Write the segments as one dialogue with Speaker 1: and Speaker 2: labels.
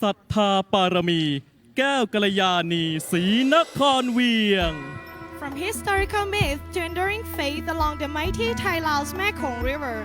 Speaker 1: ศรัทธาปารมี แก้วกัลยาณีศรีนครเวียง
Speaker 2: From historical myth to enduring faith along the mighty Thai Laos Mekong River,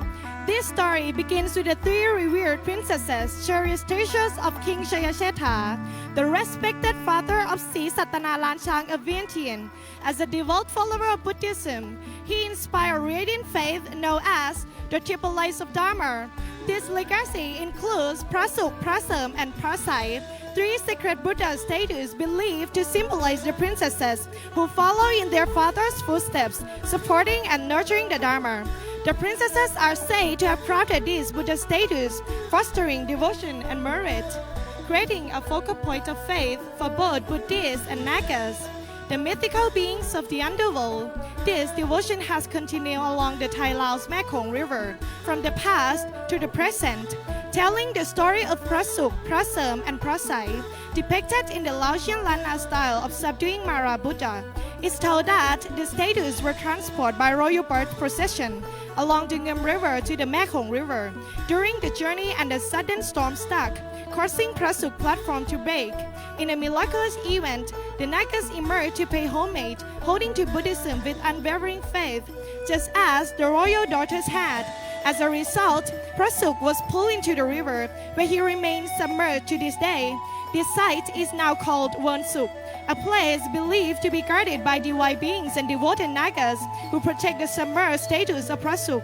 Speaker 2: this story begins with the three revered princesses, cherished treasures of King Shayashetha, the respected father of Sri Satana Lanchang of Vientiane. As a devout follower of Buddhism, he inspired radiant faith known as the Triple Lights of Dharma. this legacy includes Prasuk, Prasam, and Prasai, three sacred Buddha statues believed to symbolize the princesses who follow in their father's footsteps, supporting and nurturing the Dharma. The princesses are said to have crafted these Buddha statues, fostering devotion and merit, creating a focal point of faith for both Buddhists and Nagas. The mythical beings of the underworld. This devotion has continued along the Tai Laos Mekong River from the past to the present, telling the story of Prasuk, Prasam, and Prasai, depicted in the Laotian Lana style of subduing Mara Buddha. It's told that the statues were transported by royal birth procession along the Ngum River to the Mekong River during the journey and a sudden storm struck, causing Prasuk platform to break. In a miraculous event, the Nagas emerged to pay homage, holding to Buddhism with unwavering faith, just as the royal daughters had. As a result, Prasuk was pulled into the river, where he remains submerged to this day. This site is now called Wonsuk, a place believed to be guarded by divine beings and devoted Nagas who protect the submerged statues of Prasuk.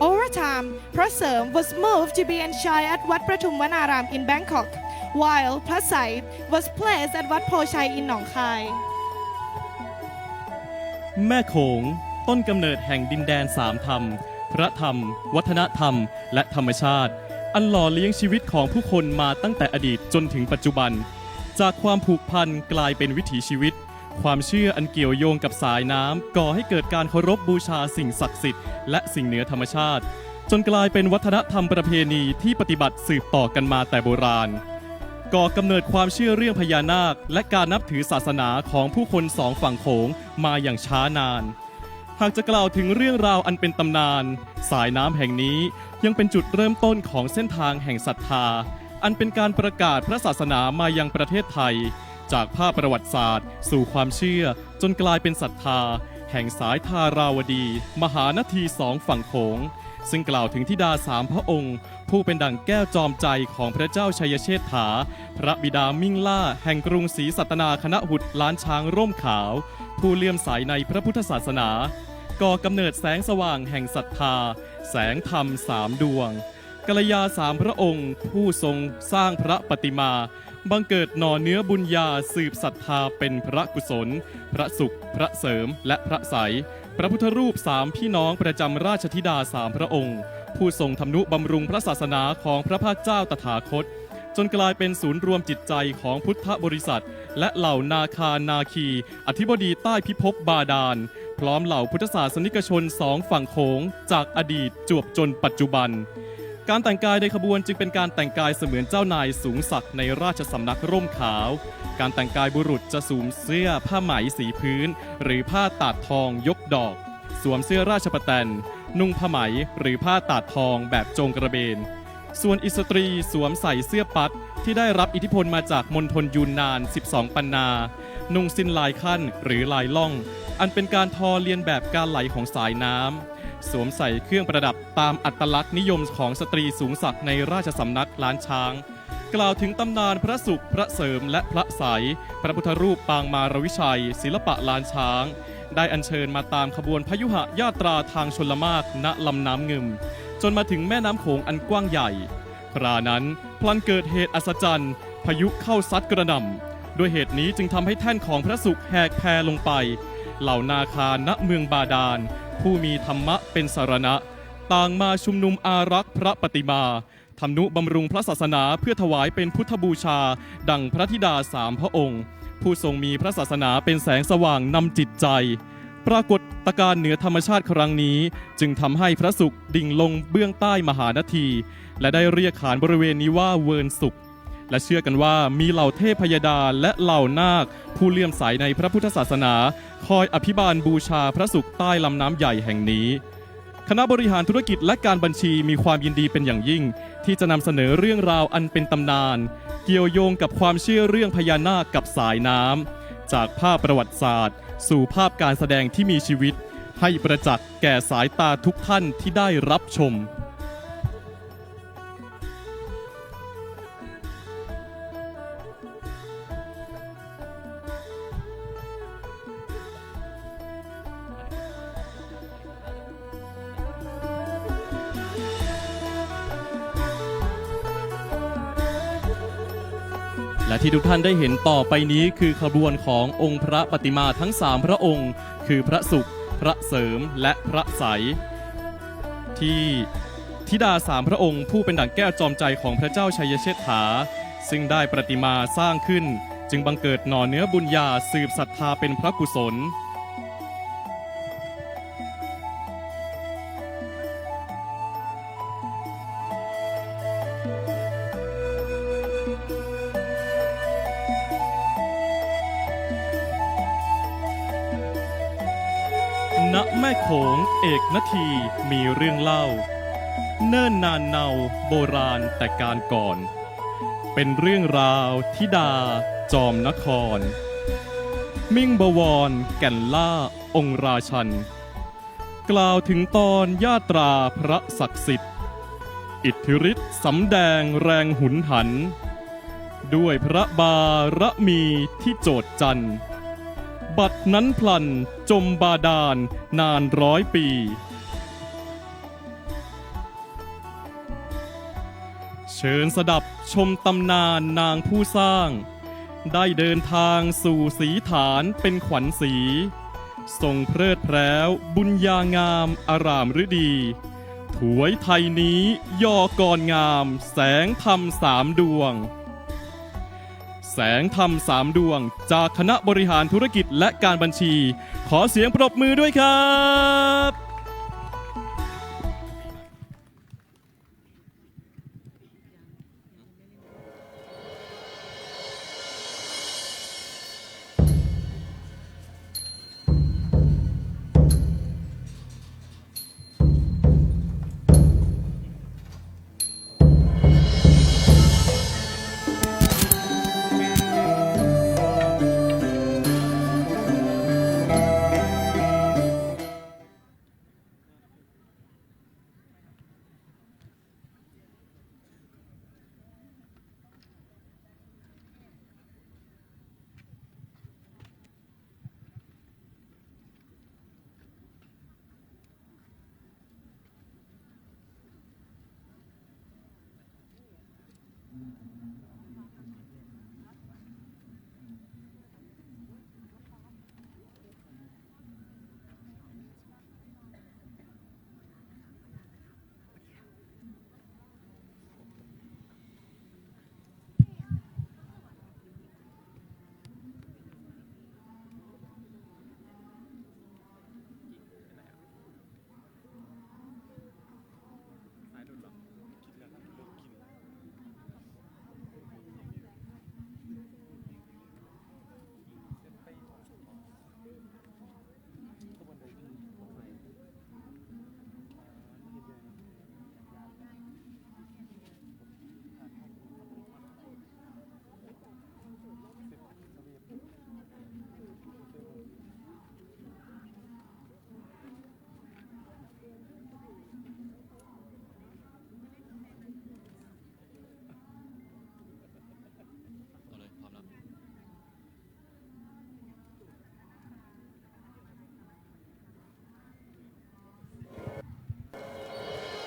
Speaker 2: Over time, Prasam was moved to be enshrined at Wat Pratum Vanaram in Bangkok, while Prasai was placed at Wat Po Chai in Nong Khai.
Speaker 1: แม่โขงต้นกำเนิดแห่งดินแดนสามธรรม พระธรรม วัฒนธรรม และธรรมชาติ อันหล่อเลี้ยงชีวิตของผู้คนมาตั้งแต่อดีตจนถึงปัจจุบัน จากความผูกพันกลายเป็นวิถีชีวิต ความเชื่ออันเกี่ยวโยงกับสายน้ำก่อให้เกิดการเคารพบูชาสิ่งศักดิ์สิทธิ์และสิ่งเหนือธรรมชาติ จนกลายเป็นวัฒนธรรมประเพณีที่ปฏิบัติสืบต่อกันมาแต่โบราณ ก่อกำเนิดความเชื่อเรื่องพญานาค และการนับถือศาสนาของผู้คนสองฝั่งโขงมาอย่างช้านาน หากจะกล่าวถึงเรื่องราวอันเป็นตำนาน สายน้ำแห่งนี้ยังเป็นจุดเริ่มต้นของเส้นทางแห่งศรัทธา อันเป็นการประกาศพระศาสนามายังประเทศไทย จากภาพประวัติศาสตร์ สู่ความเชื่อจนกลายเป็นศรัทธา แห่งสายทาราวดี มหานาทีสองฝั่งโขงซึ่งกล่าวถึงธิดาสามพระองค์ ผู้เป็นดั่งแก้วจอมใจของพระเจ้าชัยเชษฐา พระบิดามิ่งล่า แห่งกรุงศรีสัตนาคณะหุดล้านช้างร่มขาว ผู้เลื่อมใสในพระพุทธศาสนา ก่อกำเนิดแสงสว่างแห่งศรัทธา แสงธรรมสามดวงกัลยาสามพระองค์ ผู้ทรงสร้างพระปฏิมา บังเกิดหน่อเนื้อบุญญาสืบศรัทธาเป็นพระกุศล พระสุข พระเสริม และพระใส พระพุทธรูปสามพี่น้องประจำราชธิดาสามพระองค์ ผู้ทรงทำนุบำรุงพระศาสนาของพระภาคเจ้าตถาคต จนกลายเป็นศูนย์รวมจิตใจของพุทธบริษัท และเหล่านาคานาคี อธิบดีใต้พิภพบาดาล พร้อมเหล่าพุทธศาสนิกชนสองฝั่งโขงจากอดีตจวบจนปัจจุบัน การแต่งกายในขบวนจึงเป็นการแต่งกายเสมือนเจ้านายสูงศักดิ์ในราชสำนักร่มขาว การแต่งกายบุรุษจะสวมเสื้อผ้าไหมสีพื้น หรือผ้าตาดทองยกดอก สวมเสื้อราชประแตนนุ่งผ้าไหมหรือผ้าตาดทองแบบโจงกระเบน ส่วนอิสตรีสวมใส่เสื้อปัดที่ได้รับอิทธิพลมาจากมณฑลยูนนาน 12 ปันนา นุ่งสิ้นลายขั้นหรือลายล่อง อันเป็นการทอเลียนแบบการไหลของสายน้ำ สวมใส่เครื่องประดับตามอัตลักษณ์นิยมของสตรีสูงศักดิ์ในราชสำนักล้านช้าง กล่าวถึงตำนานพระสุขพระเสริมและพระใสยพระพุทธรูปปางมารวิชัย ศิลปะล้านช้าง ได้อัญเชิญมาตามขบวนพยุหะญาตราทางชนลมากณลำน้ำงึมจนมาถึงแม่น้ำโขงอันกว้างใหญ่ครานั้นพลันเกิดเหตุอัศจรรย์พายุเข้าซัดกระหน่ำด้วยเหตุนี้จึงทำให้แท่นของพระสุขแหกแพรลงไป เหล่านาคาณเมืองบาดาล ผู้มีธรรมะเป็นสารณะ ต่างมาชุมนุมอารักษ์พระปฏิมาทำนุบำรุงพระศาสนาเพื่อถวายเป็นพุทธบูชา ดังพระธิดาสามพระองค์ ผู้ทรงมีพระศาสนาเป็นแสงสว่างนำจิตใจ ปรากฏตการเหนือธรรมชาติครั้งนี้ จึงทำให้พระสุขดิ่งลงเบื้องใต้มหานาที และได้เรียกขานบริเวณนี้ว่าเวิร์นสุข และเชื่อกันว่ามีเหล่าเทพพยดาและเหล่านาค ผู้เลื่อมใสในพระพุทธศาสนา คอยอภิบาลบูชาพระสุขใต้ลำน้ำใหญ่แห่งนี้ คณะบริหารธุรกิจและการบัญชีมีความยินดีเป็นอย่างยิ่ง ที่จะนำเสนอเรื่องราวอันเป็นตำนาน เกี่ยวโยงกับความเชื่อเรื่องพญานาคกับสายน้ำจากภาพประวัติศาสตร์ สู่ภาพการแสดงที่มีชีวิต ให้ประจักษ์แก่สายตาทุกท่านที่ได้รับชม และที่ทุกท่านได้เห็นต่อไปนี้คือขบวนขององค์พระปฏิมาทั้งสามพระองค์ คือพระสุข พระเสริมและพระใส ที่ธิดาสามพระองค์ผู้เป็นดั่งแก้วจอมใจของพระเจ้าชัยเชษฐา ซึ่งได้ประติมาสร้างขึ้น จึงบังเกิดหน่อเนื้อบุญญาสืบศรัทธาเป็นพระกุศล ทีมีเรื่องเล่า เนิ่นนานเนาโบราณแต่การก่อน เป็นเรื่องราวทิดา จอมนคร มิ่งบวร แก่นล่าองค์ราชัน กล่าวถึงตอนญาตราพระศักดิ์สิทธิ์ อิทธิฤทธิ์สำแดงแรงหุนหัน ด้วยพระบารมีที่โจดจันทร์บัดนั้นพลันจมบาดาลนานร้อยปี เชิญสดับชมตำนานนางผู้สร้าง ได้เดินทางสู่สีฐานเป็นขวัญสีทรงเพลิดแพร้ว บุญญางามอารามฤดี ถวยไทยนี้ย่อกรงาม แสงธรรมสามดวง แสงธรรมสามดวง จากคณะบริหารธุรกิจและการบัญชี ขอเสียงปรบมือด้วยครับ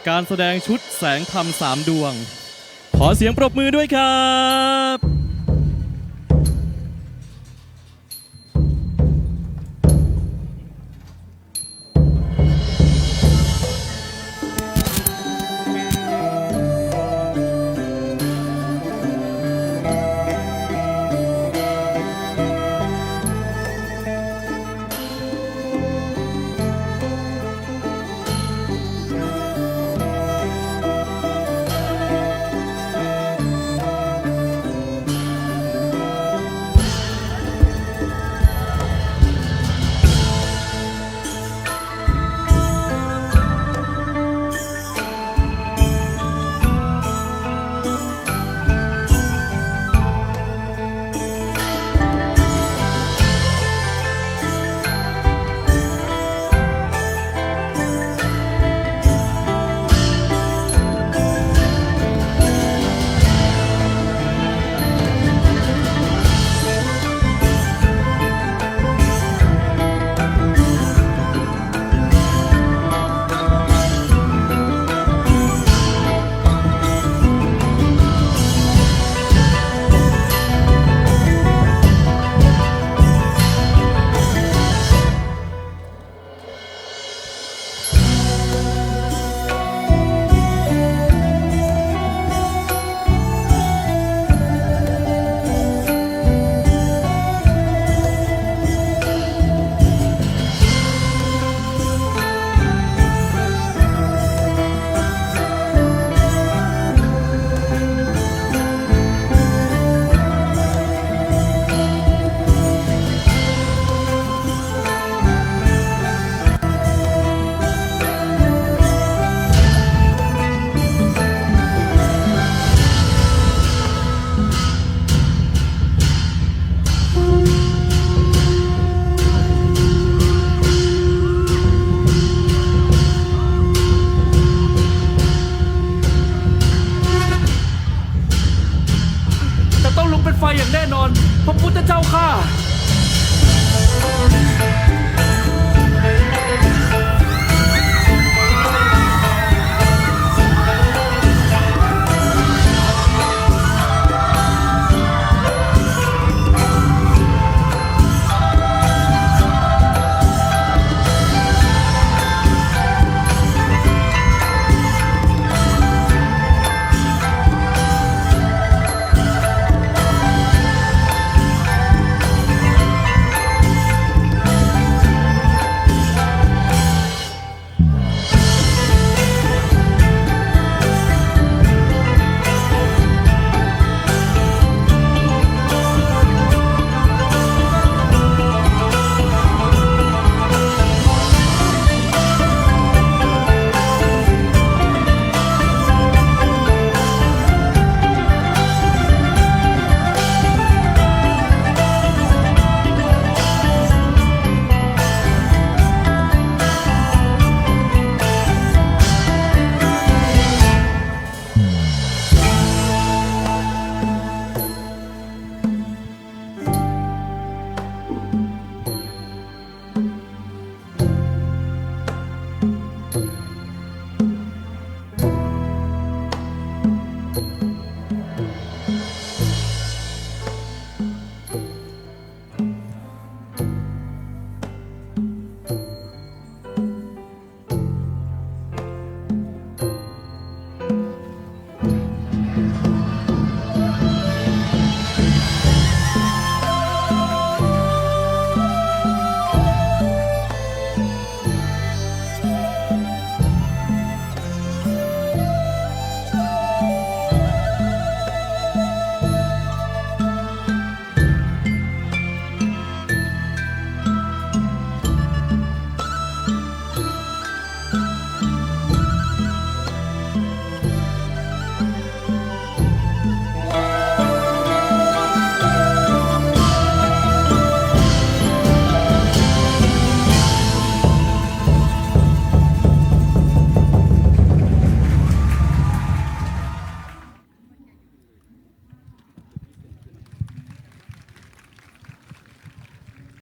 Speaker 1: การแสดงชุดแสงธรรมสามดวง ขอเสียงปรบมือด้วยครับ
Speaker 3: ธเจ้าค่ะ